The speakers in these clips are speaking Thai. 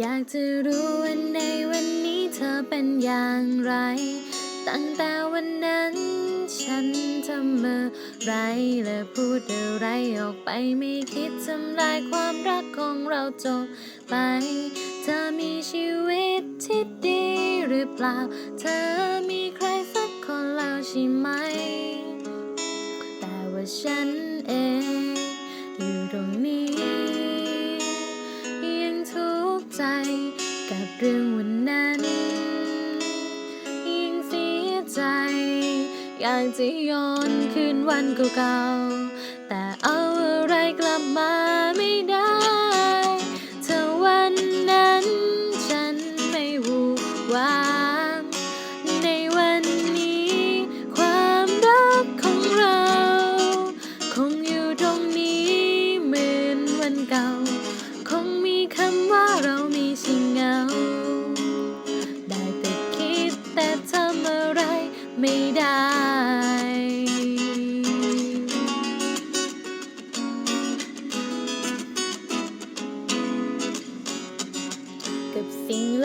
อยากจะรู้ว่าในวันนี้เธอเป็นอย่างไร ตั้งแต่วันนั้น ฉันทำเมื่อไรและพูดอะไรออกไปไม่คิดทำลายความรักของเราจบไป เธอมีชีวิตที่ดีหรือเปล่า เธอมีใครสักคนแล้วใช่ไหม แต่ว่าฉันเอง ใจกับเรื่องวันนั้น ยิ่งเสียใจ อยากจะย้อนคืนวันเก่าๆ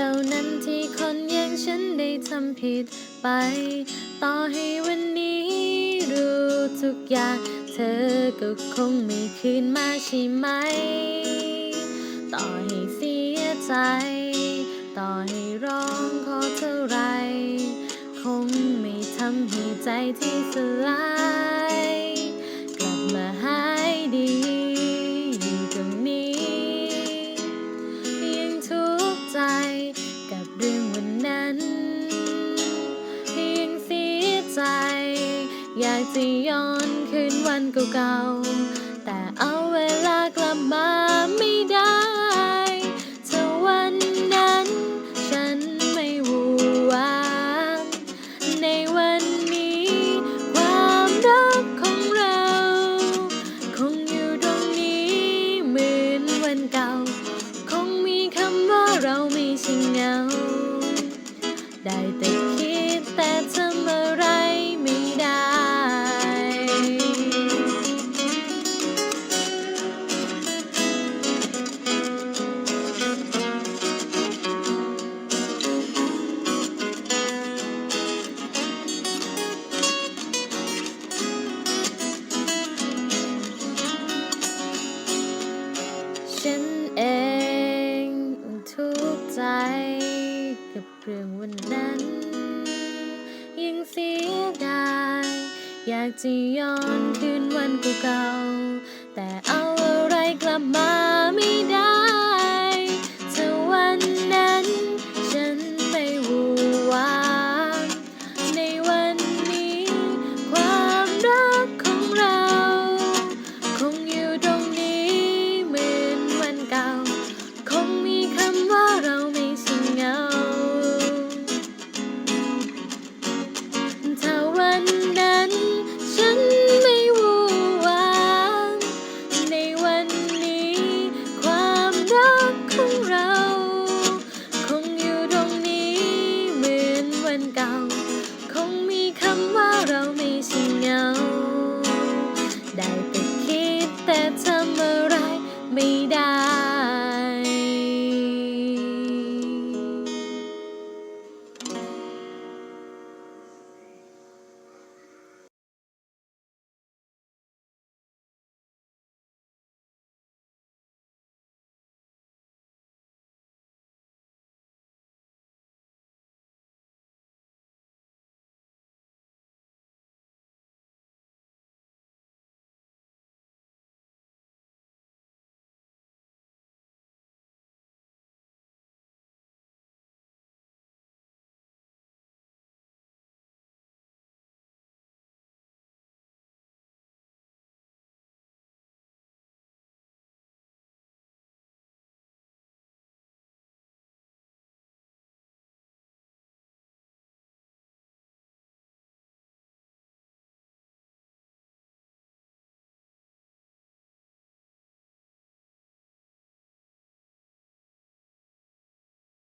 เหล่านั้นที่คนอย่างฉันได้ทำผิดไป ต่อให้วันนี้รู้ทุกอย่าง เธอก็คงไม่คืนมาใช่ไหม ต่อให้เสียใจ ต่อให้ร้องขอเท่าไร คงไม่ทำให้ใจที่สลาย นนั้นยังเสียใจ อยากจะย้อนคืนวันเก่าๆ แต่เอาเวลากลับมา ได้ กับเรื่องวันนั้น ยังเสียดาย อยากจะย้อนคืนวันเก่าๆแต่เอาอะไรกลับมา